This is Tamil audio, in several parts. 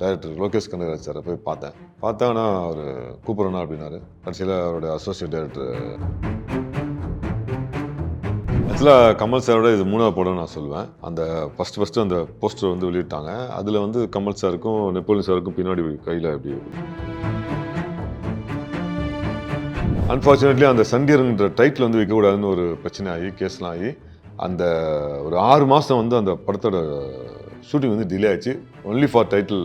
டைரக்டர் லோகேஷ் கனகராஜ் சாரை போய் பார்த்தேன். பார்த்தா ஆனால் அவர் கூப்பிட்றேண்ணா அப்படின்னாரு. கடைசியில் அவருடைய அசோசியேட் டைரக்டர் ஆக்சுவலாக கமல் சாரோட இது மூணாவது படம் நான் சொல்லுவேன். அந்த ஃபஸ்ட் ஃபஸ்ட்டு அந்த போஸ்டர் வந்து வெளியிட்டாங்க. அதில் வந்து கமல் சாருக்கும் நெப்போலியன் சாருக்கும் பின்னாடி கையில் அப்படி அன்ஃபார்ச்சுனேட்லி அந்த சண்டியருங்கிற டைட்டில் வந்து வைக்கக்கூடாதுன்னு ஒரு பிரச்சனை ஆகி கேஸ்லாம் ஆகி அந்த ஒரு ஆறு மாதம் வந்து அந்த படத்தோட ஷூட்டிங் வந்து டிலே ஆச்சு ஒன்லி ஃபார் டைட்டில்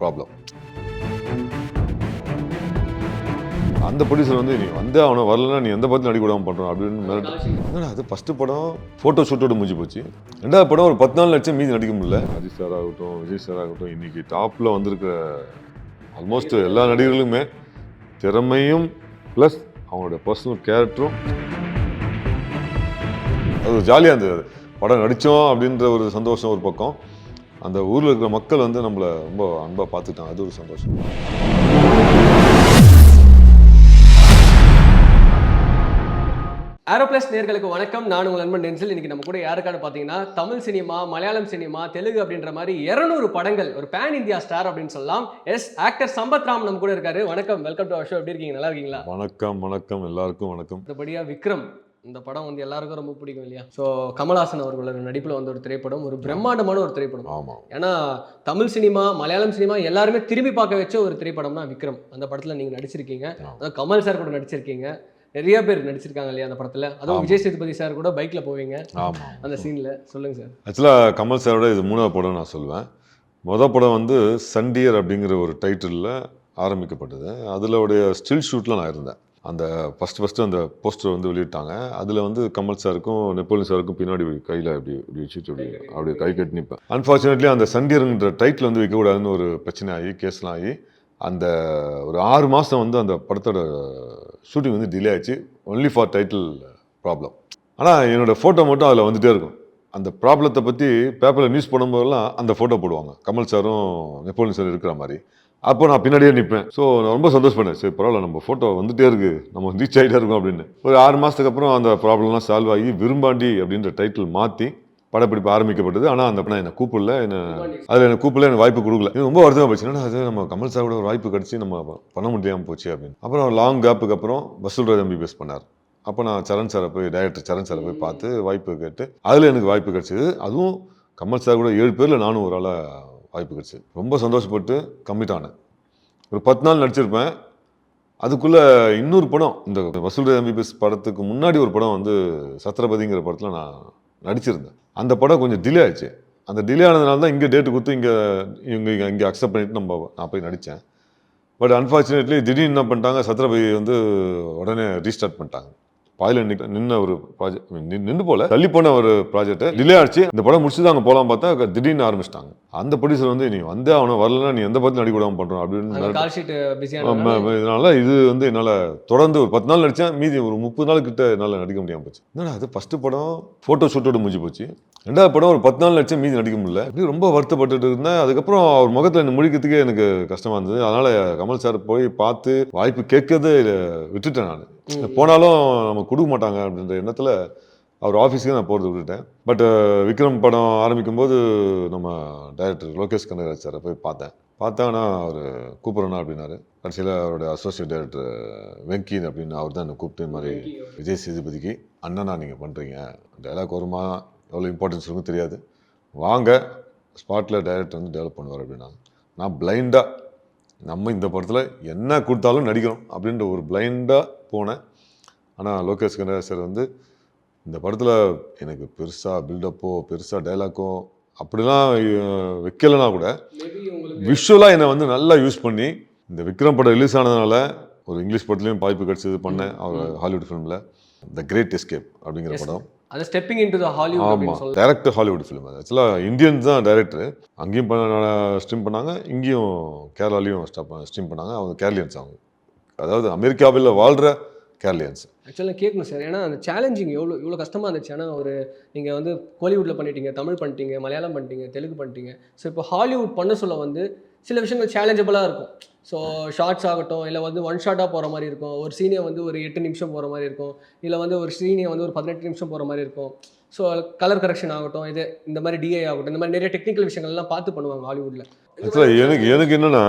ப்ராப்ளம் அந்த ப்ரொடியூசர் வந்து நீ வந்து அவனை வரலன்னா நீ எந்த படத்தில் நடிக்க விடாம பண்ணுறோம் அப்படின்னு என்னடா அது ஃபஸ்ட்டு படம் ஃபோட்டோ ஷூட்டோட முடிஞ்சு போச்சு. ரெண்டாவது படம் ஒரு பத்து நாள் லட்சம் மீதி நடிக்க முடியல. அஜித் சார் ஆகட்டும் விஜய் சார் ஆகட்டும் இன்னைக்கு டாப்பில் வந்திருக்கிற ஆல்மோஸ்ட் எல்லா நடிகர்களுமே திறமையும் ப்ளஸ் அவங்களோட பர்சனல் கேரக்டரும் அது ஜாலியாக இருந்தது. படம் நடித்தோம் அப்படின்ற ஒரு சந்தோஷம் ஒரு பக்கம். அந்த ஊரில் இருக்கிற மக்கள் வந்து நம்மளை ரொம்ப அன்பாக பார்த்துட்டாங்க அது ஒரு சந்தோஷம். ஏரோப்ளஸ் நேர்களுக்கு வணக்கம். நான் உங்கள் நண்பன் டென்சில். இன்னைக்கு நம்ம கூட யாருக்கான பார்த்தீங்கன்னா தமிழ் சினிமா மலையாளம் சினிமா தெலுங்கு அப்படின்ற மாதிரி இரநூறு படங்கள் ஒரு பேன் இந்தியா ஸ்டார் அப்படின்னு சொல்லலாம். எஸ் ஆக்டர் சம்பத் ராம் நம்ம கூட இருக்காரு. வணக்கம். வெல்கம் டு அவர் ஷோ எப்படி இருக்கீங்க? நல்லா இருக்கீங்களா? வணக்கம் வணக்கம். எல்லாருக்கும் வணக்கம். அடுத்தபடியா விக்ரம். இந்த படம் வந்து எல்லாருக்கும் ரொம்ப பிடிக்கும் இல்லையா? ஸோ கமல்ஹாசன் அவர்களோட நடிப்பில் வந்த ஒரு திரைப்படம் ஒரு பிரம்மாண்டமான ஒரு திரைப்படம். ஆமாம் ஏன்னா தமிழ் சினிமா மலையாளம் சினிமா எல்லாருமே திரும்பி பார்க்க வச்ச ஒரு திரைப்படம் தான் விக்ரம். அந்த படத்தில் நீங்கள் நடிச்சிருக்கீங்க. அதான் கமல் சார் கூட நடிச்சிருக்கீங்க. நிறைய பேர் நடிச்சிருக்காங்க இல்லையா அந்த படத்தில்? அதுவும். விஜய் சேதுபதி சார் கூட பைக்கில் போவீங்க. அந்த சீனில். சொல்லுங்க சார். ஆக்சுவலாக கமல் சாரோட இது மூணாவது படம் நான் சொல்லுவேன். மொதல் படம் வந்து சண்டியர் அப்படிங்கிற ஒரு டைட்டிலில் ஆரம்பிக்கப்பட்டது. அதில் உடைய ஸ்டில் ஷூட்டில் நான் இருந்தேன். அந்த ஃபஸ்ட்டு ஃபஸ்ட்டு அந்த போஸ்டர் வந்து வெளியிட்டாங்க. அதில் வந்து கமல் சாருக்கும் நெப்போலியன் சாருக்கும் பின்னாடி கையில் அப்படி இப்படி வச்சுட்டு அப்படி அப்படி கை கட்டி நிற்பேன் அன்ஃபார்ச்சுனேட்லி அந்த சண்டியர்ன்ற டைட்டில் வந்து வைக்கக்கூடாதுன்னு ஒரு பிரச்சனை ஆகி கேஸ்லாம் ஆகி அந்த ஒரு ஆறு மாதம் வந்து அந்த படத்தோட ஷூட்டிங் வந்து டிலே ஆச்சு. ஒன்லி ஃபார் டைட்டில் ப்ராப்ளம் ஆனால் என்னோடய ஃபோட்டோ மட்டும் அதில் வந்துகிட்டே இருக்கும். அந்த ப்ராப்ளத்தை பற்றி பேப்பரில் நியூஸ் போடும்போதெல்லாம் அந்த ஃபோட்டோ போடுவாங்க. கமல் சாரும் நெப்போலியன் சார் இருக்கிற மாதிரி. அப்போ நான் பின்னாடியே நிற்பேன் ஸோ நான் ரொம்ப சந்தோஷப்பட்டேன். சரி பரவாயில்ல நம்ம ஃபோட்டோ வந்துட்டே இருக்கு. நம்ம ரீச் ஆகிட்டே இருக்கோம் அப்படின்னு. ஒரு ஆறு மாதத்துக்கு அப்புறம் அந்த ப்ராப்ளம்லாம் சால்வ் ஆகி விரும்பாண்டி அப்படின்ற டைட்டில் மாற்றி படப்பிடிப்பு ஆரம்பிக்கப்பட்டது. ஆனால் அந்த படம் என்னை கூப்பிடல. என்ன அதில் எனக்கு கூப்பிடல எனக்கு வாய்ப்பு கொடுக்கல. இது ரொம்ப வருத்தமாக போச்சு. என்னடா அது நம்ம கமல் சாரோட ஒரு வாய்ப்பு கிடச்சி நம்ம பண்ண முடியாமல் போச்சு அப்படின்னு. அப்புறம் லாங் கேப்புக்கு அப்புறம் வசூல் ராஜ் எம்பிபிஎஸ் பண்ணார். அப்போ நான் சரண் சாரை போய் டைரக்டர் சரண் சாரை போய் பார்த்து வாய்ப்பு கேட்டு அதில் எனக்கு வாய்ப்பு கிடச்சிது. அதுவும் கமல் சார் கூட ஏழு பேரில் நானும் ஒரு ஆளாக வாய்ப்பு கிடச்சி. ரொம்ப சந்தோஷப்பட்டு கம்மிட் ஆனேன் ஒரு பத்து நாள் நடிச்சிருப்பேன். அதுக்குள்ளே இன்னொரு படம் இந்த வசூல் எம்பிபிஎஸ் படத்துக்கு முன்னாடி ஒரு படம் வந்து சத்ரபதிங்கிற படத்தில் நான் நடிச்சிருந்தேன். அந்த படம் கொஞ்சம் டிலே ஆச்சு அந்த டிலே ஆனதுனால தான் இங்கே டேட்டு கொடுத்து இங்கே இவங்க இங்கே இங்கே அக்செப்ட் பண்ணிட்டு நம்ம நான் போய் நடித்தேன் பட் அன்ஃபார்ச்சுனேட்லி திடீர்னு என்ன பண்ணிட்டாங்க சத்ரபதி வந்து உடனே ரீஸ்டார்ட் பண்ணிட்டாங்க. பாயில் நின்ன ஒரு ப்ராஜெக்ட் நின்று போல தள்ளி போன ஒரு ப்ராஜெக்ட் டிலே ஆச்சு. இந்த படம் முடிச்சு அங்கே போகலாம் பார்த்தா திடீர்னு ஆரம்பிச்சிட்டாங்க. அந்த ப்ரொடியூசர் வந்து நீ வந்தே அவனை வரலன்னா நீ எந்த படத்தில் நடிக்க விடாம பண்ணுறோம் அப்படின்னு இதனால இது வந்து என்னால் தொடர்ந்து ஒரு பத்து நாள் நடித்தேன் மீதி ஒரு முப்பது நாள் கிட்ட என்னால் நடிக்க முடியாமல் போச்சு. என்னடா அது ஃபஸ்ட்டு படம் ஃபோட்டோ ஷூட்டோட முடிஞ்சு போச்சு. ரெண்டாவது படம் ஒரு பத்து நாள் நடிச்சேன் மீதி நடிக்க முடியல. அப்படி ரொம்ப வருத்தப்பட்டுட்டு இருந்தேன். அதுக்கப்புறம் அவர் முகத்தில் என்ன முடிக்கிறதுக்கே எனக்கு கஷ்டமாக இருந்தது. அதனால் கமல் சார் போய் பார்த்து வாய்ப்பு கேட்கறதே விட்டுட்டேன் நான். போனாலும் நம்ம கொடுக்க மாட்டாங்க அப்படின்ற எண்ணத்தில் அவர் ஆஃபீஸ்க்கே நான் போகிறது விட்டுட்டேன். பட் விக்ரம் படம் ஆரம்பிக்கும் போது நம்ம டைரக்டர் லோகேஷ் கனகராஜ் சாரை போய் பார்த்தேன். பார்த்தாங்கன்னா அவர் கூப்பிட்றேண்ணா அப்படின்னாரு. கடைசியில் அவருடைய அசோசியேட் டைரக்டர் வெங்கி அப்படின்னு அவர் தான் என்னை கூப்பிட்டு இந்த மாதிரி விஜய் சேதுபதிக்கு அண்ணனா நீங்கள் பண்ணுறீங்க டைலாக் வருமா? எவ்வளோ இம்பார்ட்டன்ஸ் இருக்கும் தெரியாது. வாங்க ஸ்பாட்டில் டைரக்டர் வந்து டெவலப் பண்ணுவார் அப்படின்னாங்க நான் பிளைண்டாக நம்ம இந்த படத்தில் என்ன கொடுத்தாலும் நடிக்கிறோம் அப்படின்ற ஒரு பிளைண்டாக போனேன். ஆனால் லோகேஷ் கனகராஜ் சார் வந்து இந்த படத்தில் எனக்கு பெருசாக பில்டப்போ பெருசாக டைலாக்கோ அப்படிலாம் அஹ், வைக்கலைன்னா கூட விஷுவலாக என்னை வந்து நல்லா யூஸ் பண்ணி இந்த விக்ரம் படம் ரிலீஸ் ஆனதுனால ஒரு இங்கிலீஷ் படத்துலையும் வாய்ப்பு கிடச்சது பண்ணேன் அவர் ஹாலிவுட் ஃபிலிமில் த கிரேட் எஸ்கேப் அப்படிங்கிற. படம். அது ஸ்டெப்பிங் இன்டு த ஹாலிவுட் ஆமாம் டேரக்டர் ஹாலிவுட் ஃபிலிம் அது. ஆக்சுவலாக இந்தியன்ஸ் தான் டைரக்டர் அங்கேயும் ஸ்ட்ரீம் பண்ணாங்க. இங்கேயும் கேரளாலையும் ஸ்ட்ரீம் பண்ணாங்க. அவங்க கேரளியன்ஸ் அவங்க. அதாவது அமெரிக்காவில் வாழ்கிற கேரளியன்ஸ் ஆக்சுவலாக கேட்கணும் சார். ஏன்னா அந்த சேலஞ்சிங் எவ்வளோ இவ்வளோ கஷ்டமாக இருந்துச்சு. ஏன்னா ஒரு நீங்கள் வந்து கோலிவுட்டில் பண்ணிட்டீங்க தமிழ் பண்ணிட்டீங்க மலையாளம் பண்ணிட்டீங்க தெலுங்கு பண்ணிட்டீங்க. ஸோ இப்போ ஹாலிவுட் பண்ண சொல்ல வந்து சில விஷயங்கள் சேலஞ்சபிளாக இருக்கும். ஸோ ஷார்ட்ஸ் ஆகட்டும் இல்லை வந்து ஒன் ஷாட்டாக போகிற மாதிரி இருக்கும். ஒரு சீனியை வந்து ஒரு எட்டு நிமிஷம் போகிற மாதிரி இருக்கும். இல்லை வந்து ஒரு சீனியை வந்து ஒரு பதினெட்டு நிமிஷம் போகிற மாதிரி இருக்கும். ஸோ கலர் கரெக்ஷன் ஆகட்டும் இது இந்த மாதிரி டிஐ ஆகட்டும் இந்த மாதிரி நிறைய டெக்னிக்கல் விஷயங்கள்லாம் பார்த்து பண்ணுவாங்க ஹாலிவுட்டில் எனக்கு எனக்கு என்னென்னா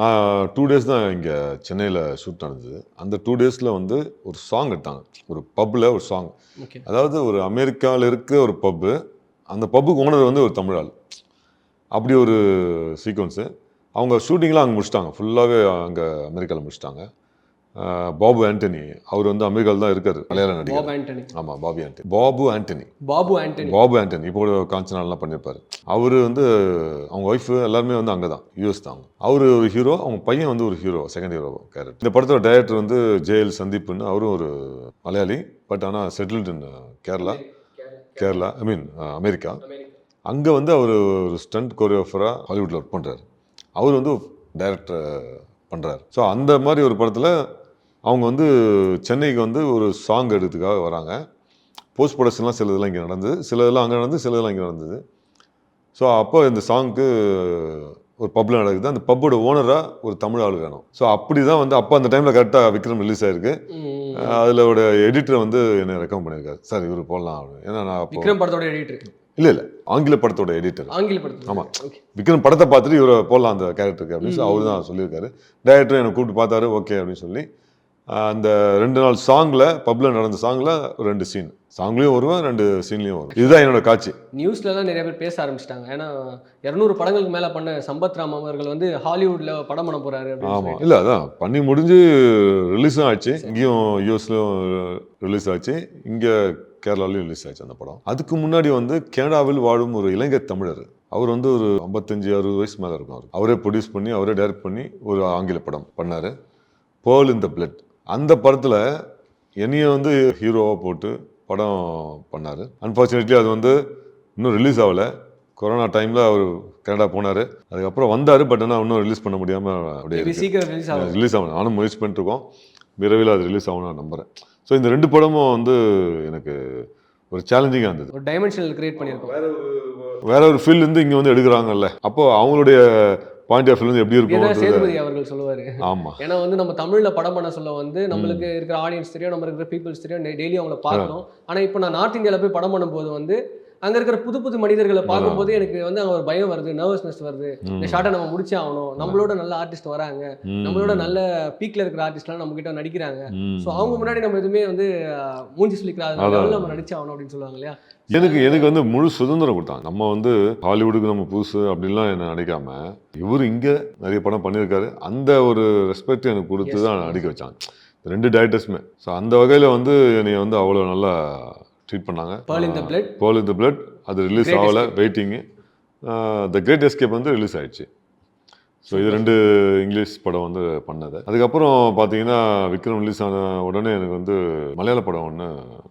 நான் டூ டேஸ் தான் இங்கே சென்னையில் ஷூட் நடந்தது. அந்த டூ டேஸில் வந்து ஒரு சாங் எடுத்தாங்க. ஒரு பப்பில் ஒரு சாங் அதாவது ஒரு அமெரிக்காவில் இருக்க ஒரு பப்பு அந்த பப்புக்கு ஓனர் வந்து ஒரு தமிழ் ஆள் அப்படி ஒரு சீக்வன்ஸு அவங்க ஷூட்டிங்லாம் அங்கே முடிச்சிட்டாங்க. ஃபுல்லாகவே அங்கே அமெரிக்காவில் முடிச்சிட்டாங்க. பாபு ஆண்டனி அவர் வந்து அமெரிக்காவில் தான் இருக்காரு மலையாள நடிகர். பாப் ஆண்டனி. ஆமாம் பாபி ஆண்டனி. பாபு ஆண்டனி. பாபு ஆண்டனி. பாபு ஆண்டனி இப்போ கூட காஞ்சனாலாம் பண்ணியிருப்பாரு. அவர் வந்து அவங்க ஒய்ஃபு எல்லாருமே வந்து அங்கே தான் யூஎஸ் தான் அவர் ஒரு ஹீரோ அவங்க பையன் வந்து ஒரு ஹீரோ செகண்ட் ஹீரோ கேரக்டர் இந்த படத்தோட டைரக்டர் வந்து ஜெயல் சந்தீப்னு அவரும் ஒரு மலையாளி பட் ஆனால் settled in Kerala Kerala I mean America அங்கே வந்து அவர் ஒரு ஸ்டண்ட் கோரியோகிராஃபராக ஹாலிவுட்டில் ஒர்க் பண்ணுறாரு அவர் வந்து டைரக்டர் பண்ணுறாரு ஸோ அந்த மாதிரி ஒரு படத்தில் அவங்க வந்து சென்னைக்கு வந்து ஒரு சாங் எடுத்துக்காக வராங்க. போஸ்ட் ப்ரொடக்ஷன்லாம் சில இதெல்லாம் இங்கே நடந்தது. சில இதெல்லாம் அங்கே நடந்தது சில இதெல்லாம் இங்கே நடந்தது. ஸோ அப்போ இந்த சாங்க்கு ஒரு பப்பில் நடக்குது. அந்த பப்போட ஓனராக ஒரு தமிழ் ஆள் வேணும். ஸோ அப்படி தான் வந்து அப்போ அந்த டைமில் கரெக்டாக விக்ரம் ரிலீஸ் ஆயிருக்கு. அதில் எடிட்டர் வந்து என்னை ரெக்கமெண்ட் பண்ணியிருக்காரு. சார் இவர் போடலாம் அப்படின்னு. ஏன்னா நான் விக்ரம் படத்தோட எடிட்டர் இல்லை இல்லை. ஆங்கில படத்தோட எடிட்டர் ஆங்கில படத்தில் ஆமா. ஓகே விக்ரம் படத்தை பார்த்துட்டு இவரை போடலாம் அந்த கேரக்டருக்கு அப்படின்னு சொல்லி அவர் தான் சொல்லியிருக்காரு. டைரக்டர் என்னை கூப்பிட்டு பார்த்தாரு. ஓகே அப்படின்னு சொல்லி. அந்த ரெண்டு நாள் சாங்கில் பப்பில் நடந்த சாங்கில் ரெண்டு சீன் சாங்லேயும் வருவேன் ரெண்டு சீன்லேயும் வரும் இதுதான் என்னோட காட்சி. நியூஸ்லலாம் நிறைய பேர் பேச ஆரம்பிச்சிட்டாங்க. ஏன்னா இரநூறு படங்களுக்கு மேலே பண்ண சம்பத் ராம் அவர்கள் வந்து ஹாலிவுட்ல படம் பண்ண போறாரு அப்படின்னு ஆமாம். இல்லை அதான். பண்ணி முடிஞ்சு ரிலீஸும் ஆச்சு. இங்கேயும் யூஎஸ்லையும் ரிலீஸ் ஆச்சு. இங்கே கேரளாலையும் ரிலீஸ் ஆச்சு அந்த படம். அதுக்கு முன்னாடி வந்து கனடாவில் வாழும் ஒரு இளைஞர் தமிழர். அவர் வந்து ஒரு ஐம்பத்தஞ்சு அறுபது வயசு மேலே இருக்கும் அவர் அவரே ப்ரொடியூஸ் பண்ணி அவரே டைரக்ட் பண்ணி ஒரு ஆங்கில படம் பண்ணார். பேர்ல் இன் த பிளட் அந்த படத்தில் என்னைய வந்து ஹீரோவாக போட்டு படம் பண்ணார். அன்ஃபார்ச்சுனேட்லி அது வந்து இன்னும் ரிலீஸ் ஆகலை. கொரோனா டைமில் அவர் கனடா போனார். அதுக்கப்புறம் வந்தார் பட் ஆனால் இன்னும் ரிலீஸ் பண்ண முடியாமல் அப்படியே சீக்கிரம் ரிலீஸ் ஆகும் ரிலீஸ் ஆகணும் நானும் முயற்சி பண்ணிட்டுருக்கோம். விரைவில் அது ரிலீஸ் ஆகும் நான் நம்புகிறேன் ஸோ இந்த ரெண்டு படமும் வந்து எனக்கு ஒரு சேலஞ்சிங்காக இருந்தது. ஒரு டைமென்ஷனல் கிரியேட் பண்ணியிருக்கோம். வேற ஒரு ஃபீல்ட் இருந்து இங்கே வந்து எடுக்கிறாங்கல்ல. அப்போ அவங்களுடைய பாயிண்ட் ஆஃப் வியூ எப்படி இருக்கும் சேதுபதி அவர்கள் சொல்லுவாரு. ஆமாம் ஏன்னா வந்து நம்ம தமிழ்ல படம் பண்ண சொல்ல வந்து நம்மளுக்கு இருக்கிற ஆடியன்ஸ் தெரியும் நம்ம இருக்கிற பீப்புள்ஸ் தெரியும் டெய்லி அவங்கள பார்க்கணும். ஆனா இப்போ நான் நார்த் இந்தியால போய் படம் பண்ணும்போது வந்து அங்க இருக்கிற புது புது மனிதர்களை பார்க்கும்போது எனக்கு வந்து அங்க ஒரு பயம் வருது நர்வஸ்னஸ் வருது. இந்த ஷாட்டை நம்ம முடிச்சே ஆகணும். நம்மளோட நல்ல ஆர்டிஸ்ட் வராங்க. நம்மளோட நல்ல பீக்ல இருக்கிற ஆர்டிஸ்ட்லாம் நம்ம கிட்ட நடிக்கிறாங்க. ஸோ அவங்க முன்னாடி நம்ம எதுவுமே வந்து மூஞ்சி. அதனால நம்ம நடிச்சு ஆகணும் அப்படின்னு சொல்லுவாங்க இல்லையா? எனக்கு எனக்கு வந்து முழு சுதந்திரம் கொடுத்தாங்க. நம்ம வந்து ஹாலிவுட்டுக்கு நம்ம புதுசு அப்படின்லாம் என்ன நினைக்காம இவர் இங்கே நிறைய படம் பண்ணியிருக்காரு. அந்த ஒரு ரெஸ்பெக்ட் எனக்கு கொடுத்து தான். நடிக்க வச்சாங்க. ரெண்டு டேரக்டர்ஸுமே ஸோ அந்த வகையில் வந்து என்னை வந்து அவ்வளோ நல்லா ட்ரீட் பண்ணாங்க. Pearl in the Blood. Pearl in the blood அது ரிலீஸ் ஆகலை வெயிட்டிங்கு த கிரேட் எஸ்கேப் வந்து ரிலீஸ் ஆயிடுச்சு. ஸோ இது ரெண்டு இங்கிலீஷ் படம் வந்து பண்ணது. அதுக்கப்புறம் பார்த்தீங்கன்னா விக்ரம் ரிலீஸ் ஆன உடனே எனக்கு வந்து மலையாள படம் ஒன்று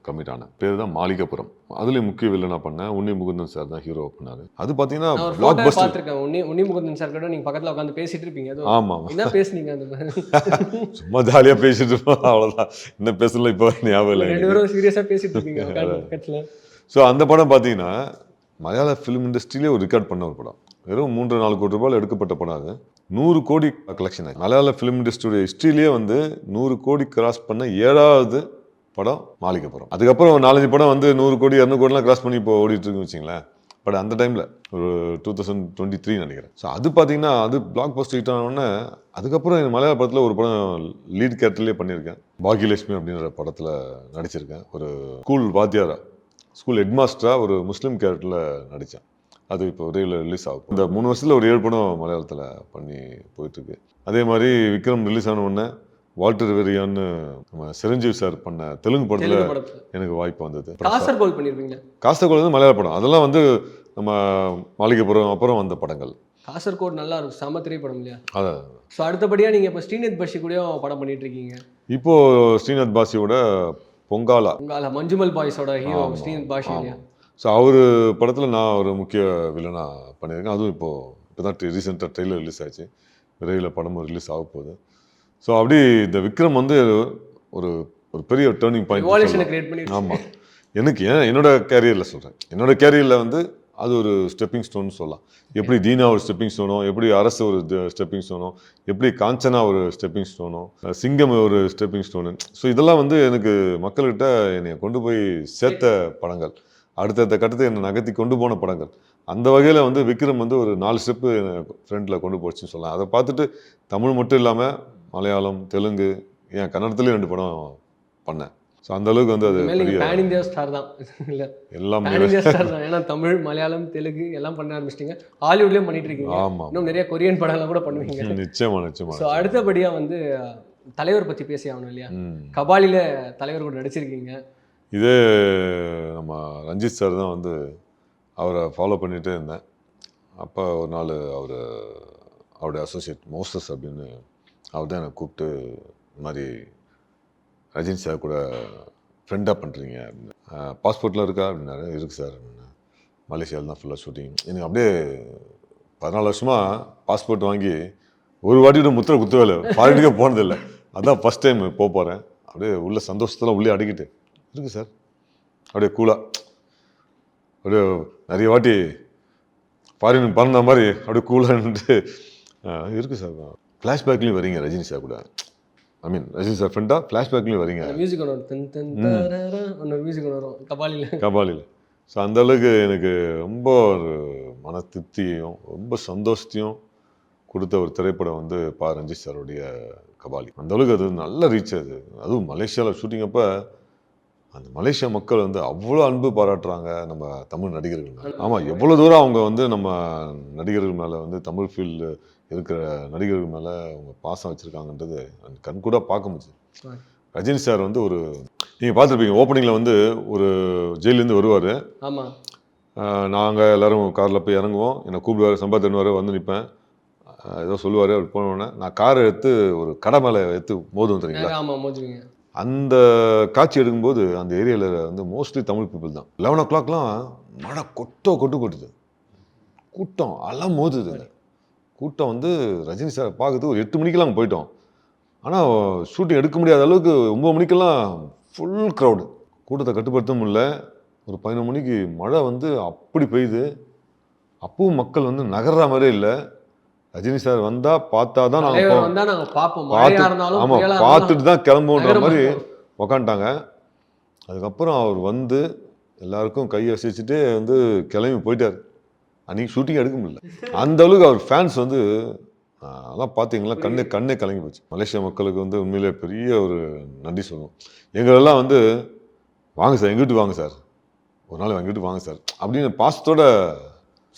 கம்மிட் ஆனேன். பேர் தான் மாளிகைப்புறம். அதுலேயும் முக்கிய வில்லனா பண்ணேன். உன்னி முகுந்தன் சார் தான் ஹீரோ பண்ணாரு. அது பார்த்தீங்கன்னா பிளாக் பஸ்டர் பார்த்துருக்கேன். உன்னி உன்னி முகுந்தன் சார் கூட நீங்க பக்கத்துல உட்காந்து பேசிட்டு இருப்பீங்க. அது ஆமாம் என்ன பேசுனீங்க அந்த மாதிரி? சும்மா ஜாலியாக பேசிட்டு இருப்போம். அவ்வளோதான் என்ன பேசல இப்போ ஞாபகம் இல்லை ரெண்டு. பேரும் சீரியஸா பேசிட்டு இருப்பீங்க. பக்கத்துல. ஸோ அந்த படம் பார்த்தீங்கன்னா மலையாள ஃபிலிம் இண்டஸ்ட்ரியிலே ஒரு ரெக்கார்ட் பண்ண ஒரு படம். வெறும் மூன்று நாலு கோடி ரூபாயில் எடுக்கப்பட்ட படம் அது. நூறு கோடி கலெக்ஷன் ஆச்சு. மலையாள ஃபிலிம் இண்டஸ்ட்ரியோட ஹிஸ்ட்ரியிலேயே வந்து நூறு கோடி கிராஸ் பண்ண ஏழாவது படம் மாளிகைப்புறம் அதுக்கப்புறம் நாலஞ்சு படம் வந்து நூறு கோடி இரநூறு கோடிலாம் கிராஸ் பண்ணி இப்போ ஓடிட்டு வச்சிங்களேன். பட் அந்த டைமில் ஒரு டூ தௌசண்ட் டுவெண்ட்டி த்ரீ நினைக்கிறேன். ஸோ அது பார்த்தீங்கன்னா அது பிளாக் போஸ்ட் ஹிட் ஆனோடனே அதுக்கப்புறம் எனக்கு மலையாள படத்தில் ஒரு படம் லீட் கேரக்டர்லேயே பண்ணியிருக்கேன். பாக்யலட்சுமி அப்படின்ற படத்தில் நடிச்சிருக்கேன். ஒரு ஸ்கூல் வாத்தியாரா ஸ்கூல் ஹெட்மாஸ்டராக ஒரு முஸ்லீம் கேரக்டரில் நடித்தேன் அது இப்போ விரைவில் ரிலீஸ் ஆகும் இந்த மூணு வருஷத்தில் ஒரு ஏழு படம் மலையாளத்தில் பண்ணி போயிட்டுருக்கு. அதே மாதிரி விக்ரம் ரிலீஸ் ஆன உடனே வால்டர் வெரியான்னு நம்ம சிரஞ்சீவி சார் பண்ண தெலுங்கு படத்தில் எனக்கு வாய்ப்பு வந்தது. காசர்கோல் பண்ணிருப்பீங்க காஸ்தகோல் வந்து மலையாள படம். அதெல்லாம் வந்து நம்ம மாளிகைப்புறம் அப்புறம் வந்த படங்கள். காசர்கோட் நல்லா இருக்கும். செம திரைப்படம் இல்லையா? அதான் ஸோ அடுத்தபடியா நீங்க இப்போ ஸ்ரீநித் பஷி கூடயும் படம் பண்ணிட்டு இருக்கீங்க. இப்போ ஸ்ரீநாத் பாசியோட பொங்காலா. உங்கள மஞ்சுமல் பாய்ஸோட ஹீரோ ஸ்ரீநித் பாஷி இல்லையா? ஸோ அவர் படத்தில் நான் ஒரு முக்கிய வில்லனா பண்ணியிருக்கேன். அதுவும் இப்போது இப்போ தான் ரீசெண்டாக ட்ரெயிலர் ரிலீஸ் ஆச்சு. விரைவில் படமும் ரிலீஸ் ஆக போகுது. ஸோ அப்படி இந்த விக்ரம் வந்து ஒரு ஒரு பெரிய டேர்னிங் பாயிண்ட் ஆமாம் எனக்கு ஏன் என்னோட கேரியரில் சொல்கிறேன் என்னோட கேரியரில் வந்து அது ஒரு ஸ்டெப்பிங் ஸ்டோன் சொல்லலாம். எப்படி தீனா ஒரு ஸ்டெப்பிங் ஸ்டோனோ எப்படி அரசு ஒரு ஸ்டெப்பிங் ஸ்டோனோ எப்படி காஞ்சனா ஒரு ஸ்டெப்பிங் ஸ்டோனோ சிங்கம் ஒரு ஸ்டெப்பிங் ஸ்டோனு ஸோ இதெல்லாம் வந்து எனக்கு மக்கள்கிட்ட என்னை கொண்டு போய் சேர்த்த படங்கள். அடுத்தடுத்த கட்டத்தை என்னை நகர்த்தி கொண்டு போன படங்கள். அந்த வகையில் வந்து விக்ரம் வந்து ஒரு நாலு ஸ்டெப்பு ஃப்ரண்ட்டில் கொண்டு போச்சுன்னு சொல்லலாம். அதை பார்த்துட்டு தமிழ் மட்டும் இல்லாமல் மலையாளம் தெலுங்கு ஏன் கன்னடத்துலேயும் ரெண்டு படம் பண்ணேன். ஸோ அந்த அளவுக்கு வந்து அது பேன் இந்தியா ஸ்டார் தான். இல்லை எல்லாமே பேன் இந்தியா ஸ்டார் தான். ஏன்னா தமிழ் மலையாளம் தெலுங்கு எல்லாம் பண்ண ஆரம்பிச்சிட்டிங்க. ஹாலிவுட்லேயும் பண்ணிட்டு இருக்கீங்க. ஆமாம். இன்னும் நிறைய கொரியன் படம்லாம் கூட பண்ணுவீங்க. நிச்சயமா நிச்சயமா ஸோ அடுத்தபடியாக வந்து தலைவர் பற்றி பேசி ஆகணும் இல்லையா? ம். கபாலில தலைவர் கூட நடிச்சிருக்கீங்க. இதே நம்ம ரஞ்சித் சார் தான் வந்து அவரை ஃபாலோ பண்ணிகிட்டே இருந்தேன். அப்போ ஒரு நாள் அவர் அவருடைய அசோசியேட் மோசஸ் அப்படின்னு அவர் தான் என்னை கூப்பிட்டு இந்த மாதிரி ரஜினி சார் கூட ஃப்ரெண்டாக பண்ணுறீங்க அப்படின்னு. பாஸ்போர்ட்லாம் இருக்கா அப்படின்னாரு. இருக்குது சார் மலேசியாவில் தான் ஃபுல்லாக ஷூட்டிங் எனக்கு அப்படியே பதினாலு வருஷமாக பாஸ்போர்ட் வாங்கி ஒரு வாட்டியோட முத்திரை குத்தவே இல்லை. ஃபாரினுக்கே போனதில்லை. அதான் ஃபஸ்ட் டைம் போக போகிறேன் அப்படியே உள்ள சந்தோஷத்தெல்லாம் உள்ளே அடிக்கிட்டு. இருக்குது சார். அப்படியே கூலாக அப்படியே நிறைய வாட்டி ஃபாரின் பறந்த மாதிரி அப்படியே கூலான்ட்டு இருக்குது சார். ஃப்ளாஷ்பேக்லேயும் வரீங்க ரஜினி சார் கூட. ஐ மீன் ரஜினி சார் ஃப்ரெண்டாக ஃப்ளாஷ்பேக்லேயும் வரீங்க. மியூசிக் ஒன்று தென் தென் ஒன்று மியூசிக் ஒன்று வரும். கபாலில. கபாலியில் ஸோ அந்த அளவுக்கு எனக்கு ரொம்ப ஒரு மன திருப்தியையும் ரொம்ப சந்தோஷத்தையும் கொடுத்த ஒரு திரைப்படம் வந்து பா ரஞ்சித் சாருடைய கபாலி. அந்த அளவுக்கு அது நல்ல ரீச் அது. அதுவும் மலேசியாவில் ஷூட்டிங் அப்போ அந்த மலேசியா மக்கள் வந்து அவ்வளோ அன்பு பாராட்டுறாங்க நம்ம தமிழ் நடிகர்கள் ஆமாம் எவ்வளோ தூரம் அவங்க வந்து நம்ம நடிகர்கள் மேலே வந்து தமிழ் ஃபீல்டு இருக்கிற நடிகர்கள் மேலே அவங்க பாசம் வச்சுருக்காங்கன்றது கண் கூட பார்க்க முடியுது ரஜினி சார் வந்து ஒரு நீங்கள் பார்த்துருப்பீங்க ஓப்பனிங்கில் வந்து ஒரு ஜெயிலேருந்து வருவார். நாங்கள் எல்லாரும் காரில் போய் இறங்குவோம். என்னை கூப்பிடுவார் சம்பாத்தினுவார் வந்து நிற்பேன் ஏதோ சொல்லுவார் அப்படி போனோடனே நான் காரை எடுத்து ஒரு கடை மேலே எடுத்து மோதும் தெரியுங்களா? அந்த காட்சி எடுக்கும்போது அந்த ஏரியாவில் வந்து மோஸ்ட்லி தமிழ் பீப்புள் தான். லெவன் ஓ கிளாக்லாம் மழை கொட்டோ கொட்டு கொட்டுது. கூட்டம் அலம் மோதுது கூட்டம் வந்து ரஜினி சார் பார்க்கறதுக்கு ஒரு எட்டு மணிக்கெல்லாம் அங்கே போயிட்டோம். ஆனால் ஷூட்டிங் எடுக்க முடியாத அளவுக்கு ஒம்பது மணிக்கெல்லாம் ஃபுல் க்ரௌடு கூட்டத்தை கட்டுப்படுத்த முடியல ஒரு பதினொரு மணிக்கு மழை வந்து அப்படி பெய்யுது. அப்பவும் மக்கள் வந்து நகர்ற மாதிரியே இல்லை. ரஜினி சார் வந்தால் பார்த்தா தான் நாங்கள் வந்தா பார்ப்போம். ஆமாம் பார்த்துட்டு தான் கிளம்புன்ற மாதிரி. உக்காந்துட்டாங்க. அதுக்கப்புறம் அவர் வந்து எல்லாருக்கும் கையை அசைச்சிட்டு வந்து கிளம்பி போயிட்டார். அன்னைக்கு ஷூட்டிங் எடுக்க முடியல. அந்த அளவுக்கு அவர் ஃபேன்ஸ் வந்து அதெல்லாம் பார்த்தீங்களா? கண்ணே கண்ணே கலங்கி போச்சு. மலேசியா மக்களுக்கு வந்து உண்மையிலே பெரிய ஒரு நன்றி சொல்லணும். எங்களெல்லாம் வந்து வாங்க சார் எங்கிட்டு வாங்க சார். ஒரு நாள் எங்கிட்டு வாங்க சார். அப்படின்னு பாசத்தோட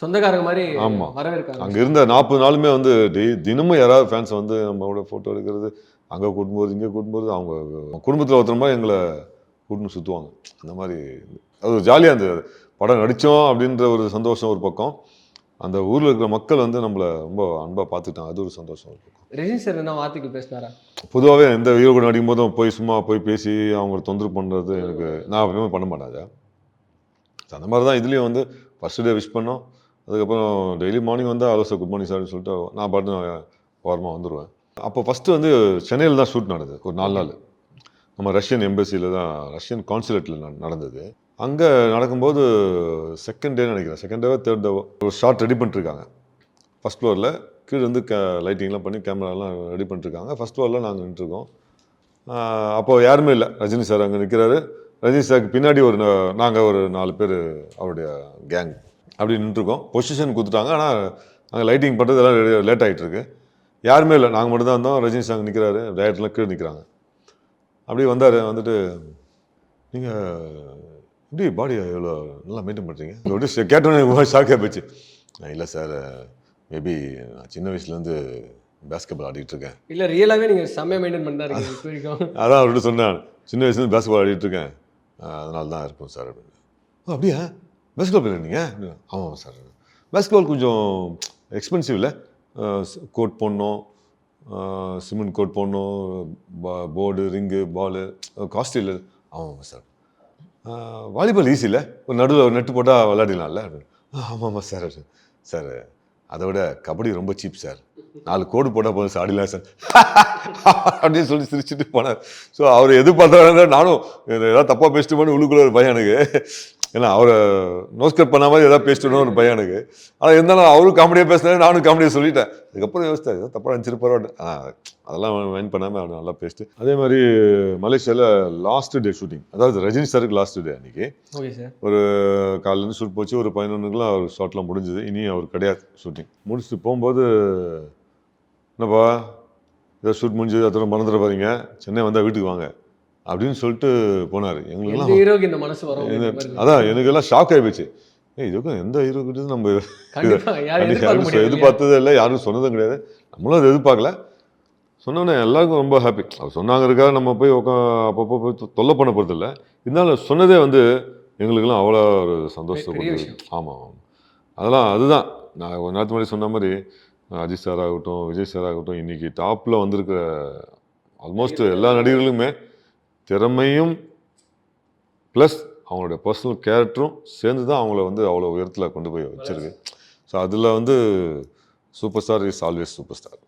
சொந்தக்காரங்க மாதிரி ஆமா. வரவேற்காங்க. அங்கே இருந்த நாற்பது நாளுமே வந்து தினமும் யாராவது ஃபேன்ஸ் வந்து நம்மளோட ஃபோட்டோ எடுக்கிறது அங்கே கூட்டும் போது இங்கே கூட்டும் போது அவங்க குடும்பத்தில் ஒருத்தர் மாதிரி எங்களை கூட்டின்னு சுற்றுவாங்க அந்த மாதிரி அது ஜாலியாக இருந்தது. படம் நடித்தோம் அப்படின்ற ஒரு சந்தோஷம் ஒரு பக்கம். அந்த ஊரில் இருக்கிற மக்கள் வந்து நம்மளை ரொம்ப அன்பாக பார்த்துட்டாங்க அது ஒரு சந்தோஷம் ஒரு பக்கம். ரஜினி சார் என்ன வார்த்தைக்கு பேசினாரா? பொதுவாகவே எந்த ஹீரோ கூட நடிக்கும் போதும் போய் சும்மா போய் பேசி அவங்கள தொந்தரவு பண்ணுறது எனக்கு நான் பண்ண மாட்டேன். அதை So, அந்த மாதிரி தான் இதுலேயும் வந்து ஃபஸ்ட் டே விஷ் பண்ணோம். அதுக்கப்புறம் டெய்லி மார்னிங் வந்தால் ஹலோ சார் குட் மார்னிங் சார்னு சொல்லிட்டு நான் பாட்டு ஓரமாக வந்துடுவேன் அப்போ ஃபஸ்ட்டு வந்து சென்னையில் தான் ஷூட் நடந்தது ஒரு நாலு நாள். நம்ம ரஷ்யன் எம்பசியில் தான் ரஷ்யன் கான்சுலேட்டில் நடந்தது. அங்கே நடக்கும்போது செகண்ட் டே நினைக்கிறேன். செகண்ட் டேவோ தேர்ட் டேவோ ஒரு ஷார்ட் ரெடி பண்ணிட்டுருக்காங்க. ஃபஸ்ட் ஃப்ளோரில் கீழே வந்து கே லைட்டிங்லாம் பண்ணி கேமராலாம் ரெடி பண்ணிட்டுருக்காங்க. ஃபஸ்ட் ஃப்ளோரில் நாங்கள் நின்றுருக்கோம். அப்போ யாருமே இல்லை. ரஜினி சார் அங்கே நிற்கிறாரு ரஜினி சாருக்கு பின்னாடி ஒரு நாங்கள் ஒரு நாலு பேர் அவருடைய கேங் அப்படி நின்றுருக்கோம். பொசிஷன் கொடுத்துட்டாங்க. ஆனால் நாங்கள் லைட்டிங் பண்ணுறது எல்லாம் லேட் ஆகிட்டு இருக்கு யாருமே இல்லை. நாங்கள் மட்டும் தான் இருந்தோம் ரஜினி சார் நிற்கிறாரு டேரக்டர்லாம் கீழே நிற்கிறாங்க அப்படியே வந்தார். வந்துட்டு நீங்கள் எப்படி பாடியை எவ்வளோ நல்லா மெயின்டைன் பண்ணுறீங்க அப்படி கேட்டோன்னே ஷாக்காக போச்சு. இல்லை சார் மேபி நான் சின்ன வயசுலேருந்து பேஸ்கெட்பால் ஆடிட்டு இருக்கேன். இல்ல ரியலாவே நீங்க செம்மையா மெயின்டைன் வரைக்கும். அதான் அவர்கிட்ட சொன்னேன். சின்ன வயசுலேருந்து பேஸ்கெட்பால் ஆடிட்டு இருக்கேன். அதனால தான் இருப்போம் சார் அப்படின்னு. "ஓ, அப்படியா? பேஸ்கெட்பால் பிளேயர் நீங்கள் ஆமாம் சார் பேஸ்கெட்பால் கொஞ்சம் எக்ஸ்பென்சிவ் இல்லை. கோட் போடணும். சிமெண்ட் கோட் போடணும். போர்டு ரிங்கு பாலு காஸ்ட் இல்லை. ஆமாம் சார் வாலிபால் ஈஸி இல்லை. ஒரு நடுவில் ஒரு நெட்டு போட்டால் விளையாடிடலாம்ல. ஆமாம் ஆமாம் சார் சார் அதை விட கபடி ரொம்ப சீப் சார் நாலு கோடு போட்டால் போதும் சார் ஆடிலாம் சார் அப்படின்னு சொல்லி சிரிச்சுட்டு போனார். ஸோ அவர் எது நானும் ஏதாவது தப்பாக பேசிட்டு போன உள்ளுக்குள்ள ஒரு பையன் எனக்கு. ஏன்னா அவரை நோஸ்கட் பண்ண மாதிரி ஏதாவது பேசிட்டு ஒரு பையன் எனக்கு. ஆனால் இருந்தாலும் அவரும் காமெடியாக பேசுனாரு நானும் காமெடியாக சொல்லிட்டேன். அதுக்கப்புறம் யோசித்தேன் ஏதோ தப்பாக ஆனால் அதெல்லாம் மைண்ட் பண்ணாமல் அவன் நல்லா பேசிட்டு. அதே மாதிரி மலேசியாவில் லாஸ்ட் டே ஷூட்டிங் அதாவது ரஜினி சாருக்கு லாஸ்ட் டே அன்னைக்கு. ஓகே சார் காலையிலேருந்து ஷூட் போச்சு ஒரு பதினொன்றுக்குலாம் அவர் ஷாட்லாம் முடிஞ்சுது. இனி அவர் கிடையாது ஷூட்டிங் முடிச்சுட்டு போகும்போது என்னப்பா ஏதோ ஷூட் முடிஞ்சது அதோட மறந்துட பாருங்க சென்னை வந்தால் வீட்டுக்கு வாங்க. அப்படின்னு சொல்லிட்டு போனார். எங்களுக்கெல்லாம் ஹீரோக்கு இந்த மனசு வரும்? அதான் எனக்கெல்லாம் ஷாக் ஆகி போச்சு. ஏய் இதுக்கும் எந்த ஹீரோ கிட்ட நம்ம யாரும்? எதிர்பார்த்ததே இல்லை யாரும் சொன்னதும் கிடையாது. நம்மளும் அதை எதிர்பார்க்கல. சொன்னோன்னே எல்லாருக்கும் ரொம்ப ஹாப்பி அவர் சொன்னாங்கிறதுக்காக நம்ம போய் உக்கா அப்பப்போ போய் தொல்லை பண்ண போகிறது இல்லை. இருந்தாலும் சொன்னதே வந்து எங்களுக்கெல்லாம் அவ்வளோ ஒரு சந்தோஷத்தை. ஆமாம் ஆமாம் அதெல்லாம் அதுதான். நான் ஒரு நேரத்து முன்னாடி சொன்ன மாதிரி அஜித் சார் ஆகட்டும் விஜய் சார் ஆகட்டும் இன்னைக்கு டாப்பில் வந்திருக்கிற ஆல்மோஸ்ட் எல்லா நடிகர்களுமே திறமையும் ப்ளஸ் அவங்களுடைய பர்சனல் கேரக்டரும் சேர்ந்து தான் அவங்கள வந்து அவ்வளோ உயரத்தில் கொண்டு போய் வச்சிருக்கு. ஸோ அதில் வந்து super star is always super star